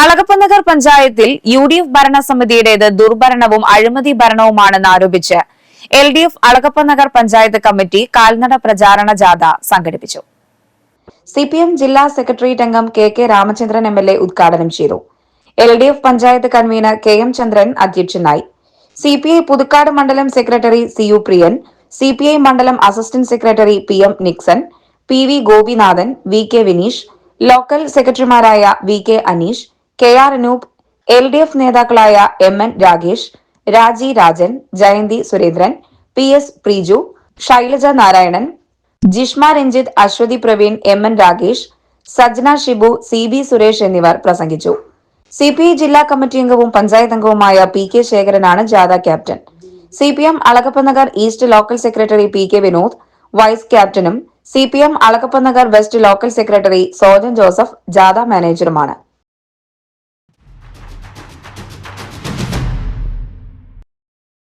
അളകപ്പനഗർ പഞ്ചായത്തിൽ U D F ഭരണസമിതിയുടേത് ദുർഭരണവും അഴിമതി ഭരണവുമാണെന്ന് ആരോപിച്ച് L D F Alagappanagar panchayat committee കാൽനട പ്രചാരണ ജാഥ സംഘടിപ്പിച്ചു. സി പി എം ജില്ലാ സെക്രട്ടേറിയറ്റ് അംഗം K K Ramachandran M L A ഉദ്ഘാടനം ചെയ്തു. L D F panchayat convener K M Chandran അധ്യക്ഷനായി. സി പി ഐ പുതുക്കാട് മണ്ഡലം secretary C U Priyan C P I മണ്ഡലം assistant secretary P M Nixon P V Gopinathan V K Vineesh local സെക്രട്ടറിമാരായ V K Aneesh K R Anoop L D F നേതാക്കളായ M N Ragesh Raji Rajan Jayanthi Surendran P S Preeju Shailaja Narayanan Jishma Ranjith Aswathy Praveen M N Ragesh Sajna Shibu C B Suresh എന്നിവർ പ്രസംഗിച്ചു. C P I ജില്ലാ committee അംഗവും പഞ്ചായത്ത് അംഗവുമായ P K ശേഖരനാണ് ജാഥ captain. C P M Alagappanagar east local secretary P K Vinod vice ക്യാപ്റ്റനും C P M Alagappanagar west local secretary Sojan Joseph ജാഥ മാനേജറുമാണ്